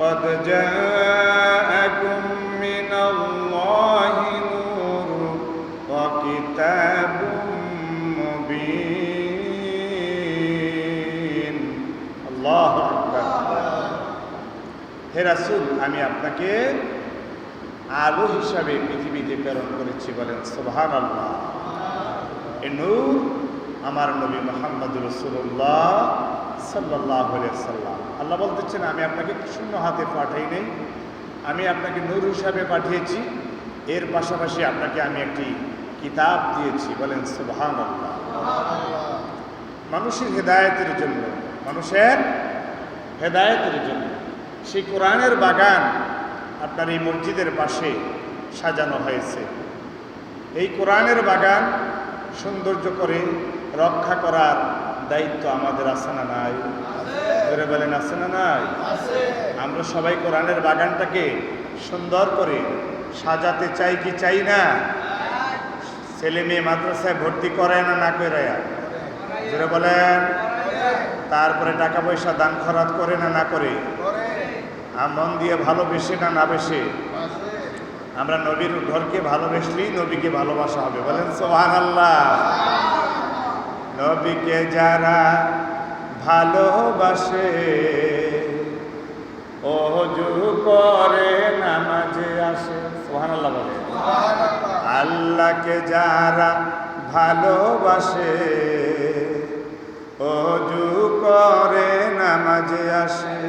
قد جاءكم من الله نور وكتاب مبين الله أكبر হে রাসূল আমি আপনাকে আলো হিসাবে পৃথিবীতে প্রেরণ করেছি বলেন সুবহান আল্লাহ এ নূর আমার নবী মোহাম্মদ রসুল্লাহ সাল্লাহ সাল্লাম আল্লাহ বলতেছেন, আমি আপনাকে শূন্য হাতে পাঠাই নেই। আমি আপনাকে নূর হিসাবে পাঠিয়েছি। এর পাশাপাশি আপনাকে আমি একটি কিতাব দিয়েছি। বলেন সুবহান আল্লাহ মানুষের হেদায়েতের জন্য, মানুষের হেদায়েতের জন্য সেই কোরআনের বাগান আপনার এই মসজিদের পাশে সাজানো হয়েছে। এই কোরআনের বাগান সৌন্দর্য করে রক্ষা করার দায়িত্ব আমাদের আছে না নাই? ধরে বলেন, আছে না নাই? আমরা সবাই কোরআনের বাগানটাকে সুন্দর করে সাজাতে চাই কি চাই না? ছেলে মেয়ে মাদ্রাসায় ভর্তি করে না না করে? ধরে বলেন। তারপরে টাকা পয়সা দান খরাত করে না না করে? মন দিয়ে ভালোবেসে না না বেসে আমরা নবীর ঘরকে ভালোবেসলেই নবীকে ভালোবাসা হবে। বলেন সোহান আল্লাহ নবীকে যারা ভালোবাসে, অজু করে নামাজে আসে। সোহান আল্লাহ বলে। আল্লাহকে যারা ভালোবাসে, অজু করে নামাজে আসে।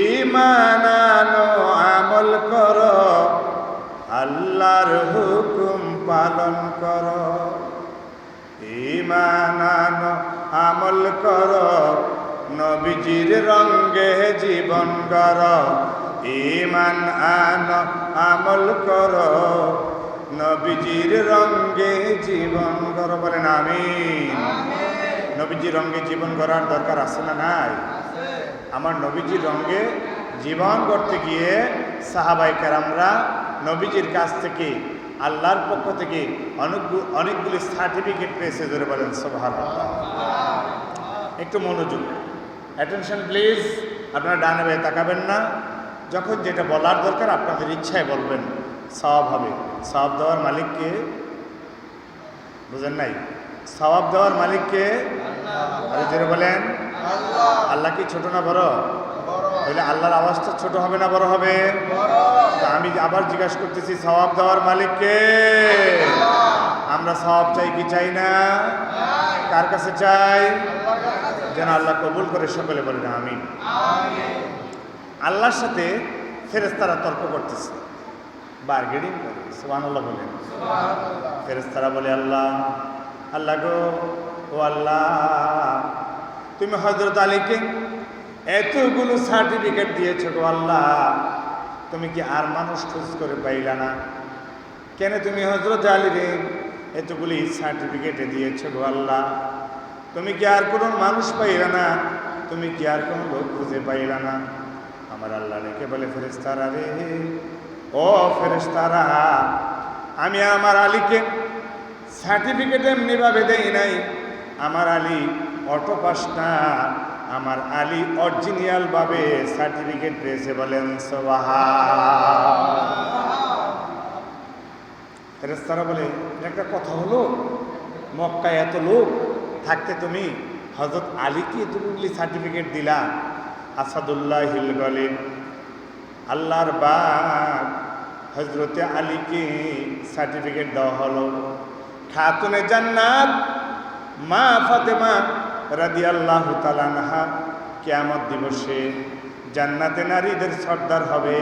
ইমানানো আমল কর, আল্লাহর হুকুম পালন কর। ইমানানো আমল কর, নবীজির রঙ্গে জীবন কর ইমান আন, আমল কর, নবীজির রঙ্গে জীবন কর বলেন আমি নবীজির রঙ্গে জীবন করার দরকার আছে না নাই? আমার নবীজির রঙ্গে জীবন করতে গিয়ে সাহাবাই কেরামরা নবীজির কাছ থেকে আল্লাহর পক্ষ থেকে অনেকগুলো অনেকগুলি সার্টিফিকেট পেয়েছে ধরে বলেন সোভান একটু মনোযোগ। অ্যাটেনশন প্লিজ আপনারা ডানে ভাই তাকাবেন না। যখন যেটা বলার দরকার আপনাদের ইচ্ছায় বলবেন। সওয়াব হবে। সওয়াব দেওয়ার মালিককে বুঝেন নাই? সওয়াব দেওয়ার মালিককে আরে জোরে বলেন। আল্লাহ। কি ছোট না বড়? তাহলে আল্লাহর আওয়াজটা ছোট হবে না বড় হবে? তা আমি আবার জিজ্ঞাসা করতেছি, সওয়াব দেওয়ার মালিককে আমরা সওয়াব চাই কি চাই না? কার কাছে চাই? যেন আল্লাহ কবুল করে সকলে বলেন আমি আল্লাহর সাথে ফেরেস্তারা তর্ক করতেছে। বার্গেনিং করে, সুবহানাল্লাহ বলেন। ফেরেস্তারা বলে, আল্লাহ আল্লাহ গো, ও আল্লাহ, তুমি হজরত আলীকে এতগুলো সার্টিফিকেট দিয়েছ গো আল্লাহ। তুমি কি আর মানুষ খোঁজ করে পাইলা না? কেন তুমি হজরত আলীরে এতগুলি সার্টিফিকেটে দিয়েছ গো আল্লাহ? তুমি কি আর কোনো মানুষ পাইলা না? তুমি কি আর কোনো লোক খুঁজে পাইলা না? আমার আল্লাহ রেখে বলে ফেরেস্তারা রে, ও ফেরেস্তারা আমি আমার আলীকে সার্টিফিকেট এমনিভাবে দেই নাই। আমার আলী অটো পাস না। আমার আলী অরিজিনাল ভাবে সার্টিফিকেট পেয়েছে বলেন সোবাহা বলে একটা কথা হলো? মক্কায় এত লোক থাকতে তুমি হজরত আলীকে এতগুলি সার্টিফিকেট দিলা। আসাদুল্লাহ হিল বলেন আল্লাহর বাগ হজরতে আলীকে সার্টিফিকেট দেওয়া হলো। খাতুনে জান্নাত মা ফাতেমা রাদি আল্লাহ তালানহা কেয়ামত দিবসে জান্নাতে নারীদের সর্দার হবে।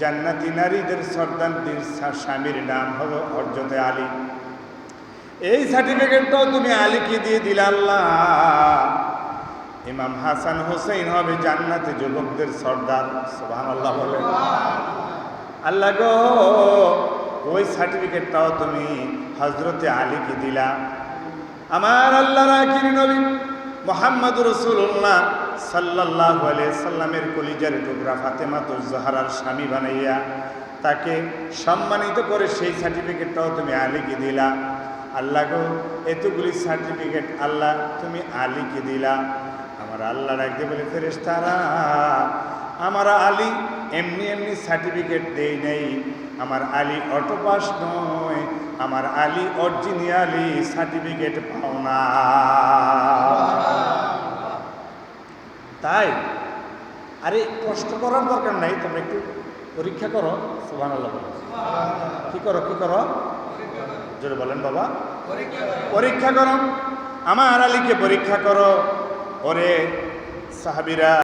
জান্নাতি নারীদের সর্দারদের স্বামীর নাম হবে হরজতে আলী। এই সার্টিফিকেটটাও তুমি আলীকে দিয়ে দিলে আল্লাহ। ইমাম হাসান হোসেন হবে জান্নাতে যুবকদের সর্দার সোহান আল্লাহ বলে। আল্লাহ গো, ওই সার্টিফিকেটটাও তুমি হজরতে আলীকে দিলা। আমার আল্লাহ রাখির নবী মোহাম্মদ রসুল্লাহ সাল্লাহ সাল্লামের কলিজার টুকরা ফাতেমা তুজাহারার স্বামী বানাইয়া তাকে সম্মানিত করে সেই সার্টিফিকেটটাও তুমি আলীকে দিলা। আল্লাহ গো, এতগুলি সার্টিফিকেট আল্লাহ তুমি আলীকে দিলা। আমার আল্লাহ রাখতে বলে ফেরেস্তারা আমার আলী এমনি এমনি সার্টিফিকেট দেই নেই। আমার আলী অটো পাস নয় আমার আলী, অরিজিনালি সার্টিফিকেট পাও না। তাই, আরে কষ্ট করার দরকার নাই, তোমরা একটু পরীক্ষা করো আল্লাহ কি করো কি করো? জোরে বলেন বাবা। পরীক্ষা করো। আমার আলীকে পরীক্ষা করো। ওরে সাহাবিরা।